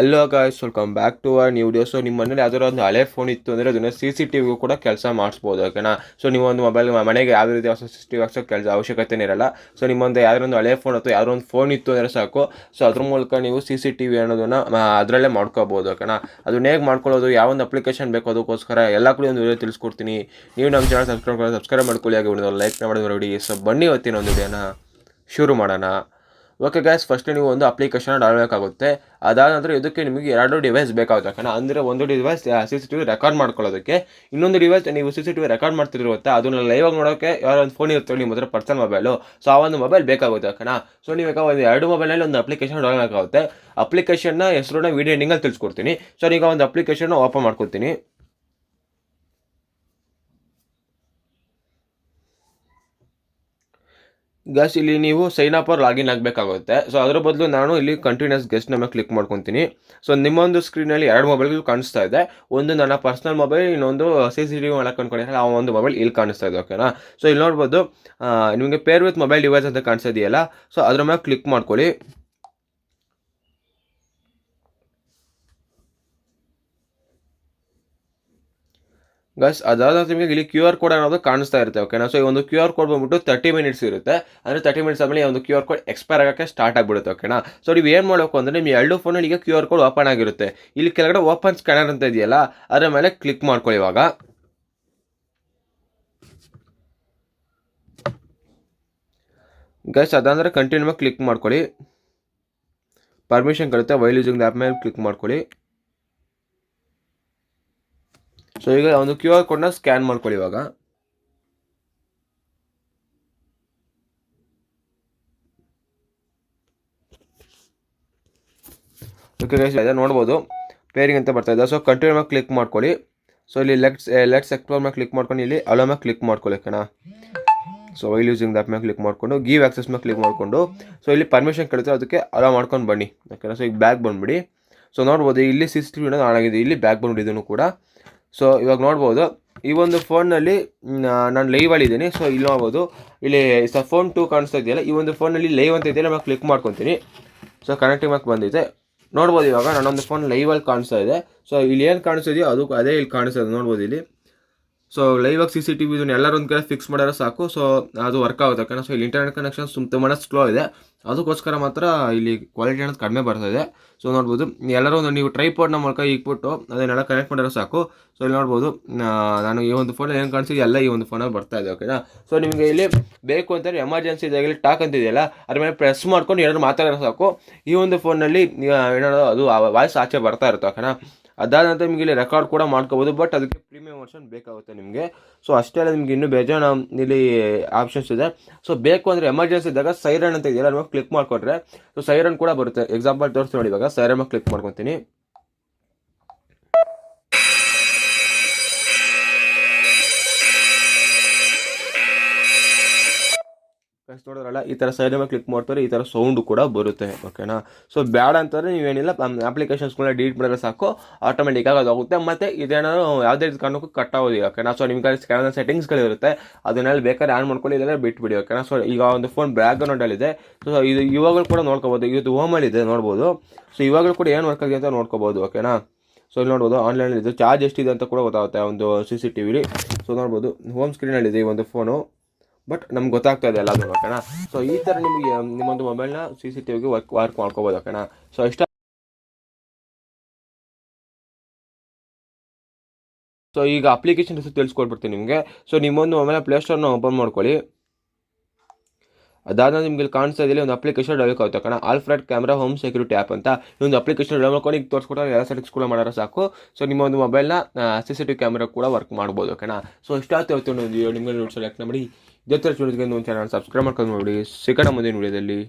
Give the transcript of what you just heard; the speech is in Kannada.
Hello guys welcome back to our new video so ನಿಮ್ಮ ಮನೇಲಿ ಯಾವ್ದಾದ್ರು ಒಂದು ಹಳೆ ಫೋನ್ ಇತ್ತು ಅಂದರೆ ಅದನ್ನು ಸಿ ಸಿ ಟಿ ವಿಗೂ ಕೂಡ ಕೆಲಸ ಮಾಡಿಸ್ಬೋದು ಓಕೆನಾ ಸೊ ನೀವೊಂದು ಮೊಬೈಲ್ ಮನೆಗೆ ಯಾವುದೇ ರೀತಿ ಹೊಸ ಸಿ ಟಿ ವಿ ಹಾಕ್ಸೋ ಕೆಲಸ ಅವಶ್ಯಕತೆನೇ ಇರಲ್ಲ. ಸೊ ನಿಮ್ಮೊಂದು ಯಾವ್ದಾದ್ರು ಒಂದು ಹಳೆ ಫೋನ್ ಅಥವಾ ಯಾವುದೋ ಒಂದು ಫೋನ್ ಇತ್ತು ಅಂದರೆ ಸಾಕು. ಸೊ ಅದ್ರ ಮೂಲಕ ನೀವು ಸಿ ಸಿ ಟಿ ವಿ ಅನ್ನೋದನ್ನು ಅದರಲ್ಲೇ ಮಾಡ್ಕೋಬೋದು ಓಕೆನಾ ಅದನ್ನ ಹೇಗೆ ಮಾಡ್ಕೊಳ್ಳೋದು, ಯಾವ ಒಂದು ಅಪ್ಲಿಕೇಶನ್ ಬೇಕು ಅದಕ್ಕೋಸ್ಕರ ಎಲ್ಲ ಕೂಡ ಒಂದು ವಿಡಿಯೋ ತಿಳಿಸ್ಕೊಡ್ತೀನಿ. ನೀವು ನಮ್ಮ ಚಾನಲ್ ಸಬ್ಸ್ಕ್ರೈಬ್ ಸಬ್ಸ್ಕ್ರೈಬ್ ಮಾಡ್ಕೊಳ್ಳಿ. ಆಗಿ ಒಂದು ಲೈಕ್ ಮಾಡೋದು ನೋಡಿ ಸೊ ಬನ್ನಿ ಇವತ್ತಿನ ಒಂದು ವಿಡಿಯೋನ ಶುರು ಮಾಡೋಣ. ಓಕೆ ಗ್ಯಾಸ್ ಫಸ್ಟ್ ನೀವು ಒಂದು ಅಪ್ಲಿಕೇಶನ್ ಡಾಳ್ಬೇಕಾಗುತ್ತೆ ಅದಾದ ನಂತರ ಇದಕ್ಕೆ ನಿಮಗೆ ಎರಡು ಡಿವೈಸ್ ಬೇಕಾಗುತ್ತೆ. ಯಾಕಂದ್ರೆ ಅಂದರೆ ಒಂದು device C C T V record ಮಾಡ್ಕೊಳ್ಳೋದಕ್ಕೆ. ಇನ್ನೊಂದು ಡಿವೈಸ್ ನೀವು C C T V record ಮಾಡ್ತಿರುತ್ತೆ, ಅದನ್ನ ಲೈವ್ ನೋಡೋಕ್ಕೆ ಯಾರೋ ಒಂದು ಫೋನ್ ಇರುತ್ತೆ ನಿಮ್ಮ ಹತ್ರ ಪರ್ಸನಲ್ ಮೊಬೈಲು ಸೊ ಆ ಒಂದು ಮೊಬೈಲ್ ಬೇಕಾಗುತ್ತೆ, ಯಾಕಂದ್ರೆ? ಸೊ ನೀವು ಈಗ ಒಂದು ಎರಡು ಮೊಬೈಲಲ್ಲಿ ಒಂದು ಅಪ್ಲಿಕೇಶನ್ ಡೌನ್ ಬೇಕಾಗುತ್ತೆ ಅಪ್ಲಿಕೇಶನ್ನ ಹೆಸರನ್ನ ವೀಡಿಯೋ ಎಂಡಿಂಗಲ್ಲಿ ತಿಳಿಸ್ಕೊಡ್ತೀನಿ. ಸೊ ಈಗ ಒಂದು ಅಪ್ಲಿಕೇಶನ್ ಓಪನ್ ಮಾಡ್ಕೊತೀನಿ ಗಸ್ ಇಲ್ಲಿ ನೀವು ಸೈನ್ ಅಪ್ ಅವ್ರು ಲಾಗಿನ್ ಆಗಬೇಕಾಗುತ್ತೆ. ಸೊ ಅದ್ರ ಬದಲು ನಾನು ಇಲ್ಲಿ ಕಂಟಿನ್ಯೂಸ್ ಗೆಸ್ಟ್ ಮೇಲೆ ಕ್ಲಿಕ್ ಮಾಡ್ಕೊತೀನಿ. ಸೊ ನಿಮ್ಮೊಂದು ಸ್ಕ್ರೀನಲ್ಲಿ ಎರಡು ಮೊಬೈಲ್ಗಳು ಕಾಣಿಸ್ತಾ ಇದೆ. ಒಂದು ನನ್ನ ಪರ್ಸ್ನಲ್ ಮೊಬೈಲ್ ಇನ್ನೊಂದು ಸಿ ಸಿ ಟಿ ವಿ ಒಳಗೆ ಕಂಡ್ಕೊಂಡಿದ್ದಾರೆ. ಆ ಒಂದು ಮೊಬೈಲ್ ಇಲ್ಲಿ ಕಾಣಿಸ್ತಾ ಇದೆ ಓಕೆನಾ ಸೊ ಇಲ್ಲಿ ನೋಡ್ಬೋದು ನಿಮಗೆ ಪೇರ್ ವಿತ್ ಮೊಬೈಲ್ ಡಿವೈಸ್ ಅಂತ ಕಾಣಿಸ್ತಾ ಇದೆಯಲ್ಲ? ಸೊ ಅದ್ರ ಮೇಲೆ ಕ್ಲಿಕ್ ಮಾಡ್ಕೊಳ್ಳಿ. ಗಸ್ ಅದಾದ ನಿಮಗೆ ಇಲ್ಲಿ ಕ್ಯೂ ಆರ್ ಕೋಡ್ ಅನ್ನೋದು ಕಾಣಿಸ್ತಾ ಇರುತ್ತೆ ಓಕೆನಾ ಸೊ ಈ ಒಂದು ಕ್ಯೂ ಆರ್ ಕೋಡ್ ಬಂದ್ಬಿಟ್ಟು ತರ್ಟಿ ಮಿನಿಟ್ಸ್ ಇರುತ್ತೆ. ಅಂದರೆ ತರ್ಟಿ ಮಿನಿಟ್ಸ್ ಆದಮೇಲೆ ಒಂದು ಕ್ಯೂ ಆರ್ ಕೋಡ್ ಎಕ್ಸ್ಪೈರ್ ಆಗೋಕ್ಕೆ ಸ್ಟಾರ್ಟ್ ಆಗಿಬಿಡುತ್ತೆ ಓಕೆನಾ ಸೊ ನೀವು ಏನು ಮಾಡಬೇಕು ಅಂದರೆ ನಿಮ್ಮ ಎರಡು ಫೋನಲ್ಲಿ ಈಗ ಕ್ಯೂ ಆರ್ ಕೋಡ್ ಓಪನ್ ಆಗಿರುತ್ತೆ. ಇಲ್ಲಿ ಕೆಳಗಡೆ ಓಪನ್ ಸ್ಕ್ಯಾನರ್ ಅಂತ ಇದೆಯಲ್ಲ, ಅದರ ಮೇಲೆ ಕ್ಲಿಕ್ ಮಾಡ್ಕೊಳ್ಳಿ ಇವಾಗ. ಗಸ್ ಅದಂದರೆ ಕಂಟಿನ್ಯೂ ಕ್ಲಿಕ್ ಮಾಡ್ಕೊಳ್ಳಿ. ಪರ್ಮಿಷನ್ ಕಳುತ್ತೆ ವೈಲ್ ಯೂಸಿಂಗ್ ಆ್ಯಪ್ ಮೇಲೆ ಕ್ಲಿಕ್ ಮಾಡ್ಕೊಳ್ಳಿ. ಸೊ ಈಗ ಒಂದು ಕ್ಯೂ ಆರ್ ಕೋಡ್ನ ಸ್ಕ್ಯಾನ್ ಮಾಡ್ಕೊಳ್ಳಿ ಇವಾಗ. ಇದೆ, ನೋಡ್ಬೋದು. ಪೇರಿಂಗ್ ಅಂತ ಬರ್ತಾ ಇದೆ. ಸೊ ಕಂಟಿನ್ಯೂ ಮೇಲೆ ಕ್ಲಿಕ್ ಮಾಡ್ಕೊಳ್ಳಿ. ಸೊ ಇಲ್ಲಿ ಲೆಟ್ಸ್ ಲೆಟ್ಸ್ ಎಕ್ಸ್ಪ್ಲೋರ್ ಮೇಲೆ ಕ್ಲಿಕ್ ಮಾಡ್ಕೊಂಡು, ಇಲ್ಲಿ ಅಲೋ ಮೇಲೆ ಕ್ಲಿಕ್ ಮಾಡ್ಕೊಳ್ಳಿ ಕಣ ಸೊ ವೈಲ್ ಯೂಸಿಂಗ್ ದಾಪ್ ಮೇಲೆ ಕ್ಲಿಕ್ ಮಾಡಿಕೊಂಡು ಗೀವ್ ಆಕ್ಸೆಸ್ ಮೇಲೆ ಕ್ಲಿಕ್ ಮಾಡಿಕೊಂಡು ಸೊ ಇಲ್ಲಿ ಪರ್ಮಿಷನ್ ಕೇಳುತ್ತೆ, ಅದಕ್ಕೆ ಅಲೋ ಮಾಡ್ಕೊಂಡು ಬನ್ನಿ, ಓಕೆನಾ? ಸೊ ಈಗ ಬ್ಯಾಗ್ ಬಂದ್ಬಿಡಿ. ಸೊ ನೋಡ್ಬೋದು, ಇಲ್ಲಿ ಸಿ ಸಿ ಟಿ ವಿನ ಆನ್ ಆಗಿದೆ. ಇಲ್ಲಿ ಬ್ಯಾಕ್ ಬಂದ್ಬಿಟ್ಟಿದ್ದನು ಕೂಡ. ಸೊ ಇವಾಗ ನೋಡ್ಬೋದು. ಈ ಒಂದು ಫೋನ್ನಲ್ಲಿ ನಾನು ಲೈವಲ್ಲಿ ಇದ್ದೀನಿ. ಸೊ ಇಲ್ಲಿ ನೋಡ್ಬೋದು. ಇಲ್ಲಿ ಸ ಫೋನ್ ಟು ಕಾಣಿಸ್ತಾ ಇದೆಯಲ್ಲ, ಈ ಒಂದು ಫೋನಲ್ಲಿ ಲೈವ್ ಅಂತ ಇದೆಯಲ್ಲ ನಾನು ಕ್ಲಿಕ್ ಮಾಡ್ಕೊತೀನಿ. ಸೊ ಕನೆಕ್ಟಿಂಗ್ ಮಾರ್ಕ್ ಬಂದಿದೆ. ನೋಡ್ಬೋದು ಇವಾಗ ನನ್ನೊಂದು ಫೋನ್ ಲೈವಲ್ಲಿ ಕಾಣಿಸ್ತಾ ಇದೆ. ಸೊ ಇಲ್ಲಿ ಏನು ಕಾಣಿಸ್ತಿದೆಯೋ ಅದು ಅದೇ ಇಲ್ಲಿ ಕಾಣಿಸ್ತದೆ ನೋಡ್ಬೋದು ಇಲ್ಲಿ. ಸೊ ಲೈವಾಗಿ ಸಿ ಸಿ ಟಿ ವಿ ಇದನ್ನ ಎಲ್ಲರೂ ಒಂದು ಕಡೆ ಫಿಕ್ಸ್ ಮಾಡಿದ್ರೆ ಸಾಕು. ಸೊ ಅದು ವರ್ಕ್ ಆಗುತ್ತೆ. ಯಾಕಂದ್ರೆ ಸೊ ಇಲ್ಲಿ ಇಂಟರ್ನೆಟ್ ಕನೆಕ್ಷನ್ ತುಂಬ ತುಂಬಾ ಸ್ಲೋ ಇದೆ. ಅದಕ್ಕೋಸ್ಕರ ಮಾತ್ರ ಇಲ್ಲಿ ಕ್ವಾಲಿಟಿ ಅನ್ನೋದು ಕಡಿಮೆ ಬರ್ತಾ ಇದೆ. ಸೊ ನೋಡ್ಬೋದು. ಎಲ್ಲರೂ ಒಂದು ನೀವು ಟ್ರೈಪಾಡ್ನ ಮೂಲಕ ಇಕ್ಬಿಟ್ಟು ಅದನ್ನೆಲ್ಲ ಕನೆಕ್ಟ್ ಮಾಡಿರೋ ಸಾಕು. ಸೊ ಇಲ್ಲಿ ನೋಡ್ಬೋದು. ನಾನು ಈ ಒಂದು ಫೋನಲ್ಲಿ ಏನು ಕಾಣಿಸಿದೆ ಎಲ್ಲ ಈ ಒಂದು ಫೋನಲ್ಲಿ ಬರ್ತಾ ಇದೆ ಓಕೆನಾ ಸೊ ನಿಮಗೆ ಇಲ್ಲಿ ಬೇಕು ಅಂತಂದರೆ ಎಮರ್ಜೆನ್ಸಿ ಇದಾಗಲಿ ಟಾಕ್ ಅಂತಿದೆಯಲ್ಲ, ಅದ್ರ ಮೇಲೆ ಪ್ರೆಸ್ ಮಾಡ್ಕೊಂಡು ಏನಾದ್ರು ಮಾತಾಡಿದ್ರೆ ಸಾಕು. ಈ ಒಂದು ಫೋನಲ್ಲಿ ಏನಾದ್ರು ಅದು ವಾಯ್ಸ್ ಆಚೆ ಬರ್ತಾ ಇರುತ್ತೆ ಓಕೆನಾ ಅದಾದ ನಂತರ ನಿಮಗೆ ಇಲ್ಲಿ ರೆಕಾರ್ಡ್ ಕೂಡ ಮಾಡ್ಕೋಬೋದು ಬಟ್ ಅದಕ್ಕೆ ಪ್ರೀಮಿಯಂ ವರ್ಷನ್ ಬೇಕಾಗುತ್ತೆ ನಿಮಗೆ. ಸೊ ಅಷ್ಟೇ ಅಲ್ಲ, ನಿಮ್ಗೆ ಇನ್ನೂ ಬೇಜಾನ ಇಲ್ಲಿ ಆಪ್ಷನ್ಸ್ ಇದೆ. ಸೊ ಬೇಕು ಅಂದರೆ ಎಮರ್ಜೆನ್ಸಿ ಇದ್ದಾಗ ಸೈರನ್ ಅಂತ ಇದೆಯಲ್ಲ ನಿಮಗೆ ಕ್ಲಿಕ್ ಮಾಡಿಕೊಟ್ರೆ ಸೊ ಸೈರನ್ ಕೂಡ ಬರುತ್ತೆ. ಎಕ್ಸಾಂಪಲ್ ತೋರಿಸಿ ನೋಡಿ ಇವಾಗ. ಸೈರನ್ ಕ್ಲಿಕ್ ಮಾಡ್ಕೊತೀನಿ. ಗೈಸ್ ನೋಡಿದ್ರಲ್ಲ ಈ ಥರ ಸೈಡ್ ಮೇಲೆ ಕ್ಲಿಕ್ ಮಾಡ್ತಾರೆ, ಈ ಥರ ಸೌಂಡು ಕೂಡ ಬರುತ್ತೆ ಓಕೆನಾ ಸೊ ಬ್ಯಾಡ ಅಂತಂದರೆ ನೀವೇನಿಲ್ಲ ಅಪ್ಲಿಕೇಶನ್ಸ್ಗಳನ್ನ ಡಿಲೀಟ್ ಮಾಡಿದ್ರೆ ಸಾಕು ಆಟೋಮೆಟಿಕ್ ಆಗಿ ಅದಾಗುತ್ತೆ. ಮತ್ತು ಇದೇನಾದ್ರು ಯಾವುದೇ ರೀತಿ ಕಾರಣಕ್ಕೂ ಕಟ್ ಆಗೋದಿಲ್ಲ ಓಕೆನಾ ಸೊ ನಿಮ್ಗೆ ಕೆಲವೊಂದು ಸೆಟ್ಟಿಂಗ್ಸ್ಗಳಿರುತ್ತೆ ಅದನ್ನೆಲ್ಲ ಬೇಕಾದ್ರೆ ಆನ್ ಮಾಡ್ಕೊಳ್ಳಿ ಇದೆಲ್ಲ ಬಿಟ್ಬಿಡಿ ಓಕೆನಾ ಸೊ ಈಗ ಒಂದು ಫೋನ್ ಬ್ಯಾಕ್ಗ್ರೌಂಡಲ್ಲಿದೆ ಸೊ ಇದು ಇವಾಗಲೂ ಕೂಡ ನೋಡ್ಕೋಬೋದು, ಇದು ಹೋಮಲ್ಲಿದೆ ನೋಡ್ಬೋದು. ಸೊ ಇವಾಗಲೂ ಕೂಡ ಏನು ವರ್ಕ್ ಆಗಿದೆ ಅಂತ ನೋಡ್ಕೋಬೋದು ಓಕೆನಾ ಸೊ ಇಲ್ಲಿ ನೋಡ್ಬೋದು ಆನ್ಲೈನಲ್ಲಿ ಇದು ಚಾರ್ಜ್ ಎಷ್ಟಿದೆ ಅಂತ ಕೂಡ ಗೊತ್ತಾಗುತ್ತೆ ಒಂದು ಸಿ ಸಿ ಟಿ ವಿಲಿ ಸೊ ನೋಡ್ಬೋದು ಹೋಮ್ ಸ್ಕ್ರೀನಲ್ಲಿದೆ ಈ ಒಂದು ಫೋನು ಬಟ್ ನಮ್ಗೆ ಗೊತ್ತಾಗ್ತಾ ಇದೆ ಎಲ್ಲ ಅದು ಓಕೆನಾ? ಸೊ ಈ ಥರ ನಿಮಗೆ, ನಿಮ್ಮೊಂದು ಮೊಬೈಲ್ನ ಸಿ ಸಿ ಟಿ ವಿಗೆ ವರ್ಕ್ ವರ್ಕ್ ಮಾಡ್ಕೋಬೋದು, ಓಕೆನಾ? ಸೊ ಇಷ್ಟ ಸೊ ಈಗ ಅಪ್ಲಿಕೇಶನ್ ಹೆಸರು ತಿಳಿಸ್ಕೊಟ್ಬಿಡ್ತೀನಿ ನಿಮಗೆ. ಸೊ ನಿಮ್ಮೊಂದು ಮೊಬೈಲ್ನ ಪ್ಲೇಸ್ಟೋರ್ನ ಓಪನ್ ಮಾಡ್ಕೊಳ್ಳಿ. ಅದಾದ ನಿಮ್ಗೆ ಇಲ್ಲಿ ಕಾಣಿಸ್ತಾ ಇದೆಯಲ್ಲ ಒಂದು ಅಪ್ಲಿಕೇಶನ್ ಡೌನ್ಲೋಡ್ ಆಗುತ್ತೆ. ಕಣ Alfred camera home security app ಅಂತ ಈ ಒಂದು ಅಪ್ಲಿಕೇಶನ್ ಡೌನ್ಲೋಡ್ ಮಾಡಿ ಈಗ ತೋರಿಸ್ಕೊಟ್ರೆ ಎಲ್ಲ ಸೆಟಿಂಗ್ಸ್ ಕೂಡ ಮಾಡೋರು ಸಾಕು. ಸೊ ನಿಮ್ಮ ಒಂದು ಮೊಬೈಲ್ನ ಸಿ ಸಿ ಟಿ ಕ್ಯಾಮ್ರಾ ಕೂಡ ವರ್ಕ್ ಮಾಡ್ಬೋದು ಓಕೆನಾ ಸೊ ಇಷ್ಟಾಗ್ತಾ ಇವತ್ತು ಒಂದು ನಿಮಗೆ ನೋಡಿ ಸೆಲೆಕ್ಟ್ ಮಾಡಿ ಇದೇ ಥರ ಒಂದು ಚಾನಲ್ ಸಬ್ಸ್ಕ್ರೈಬ್ ಮಾಡ್ಕೊಂಡು ನೋಡಿ. ಸಿಗೋಣ ಮುಂದಿನ ವಿಡಿಯೋದಲ್ಲಿ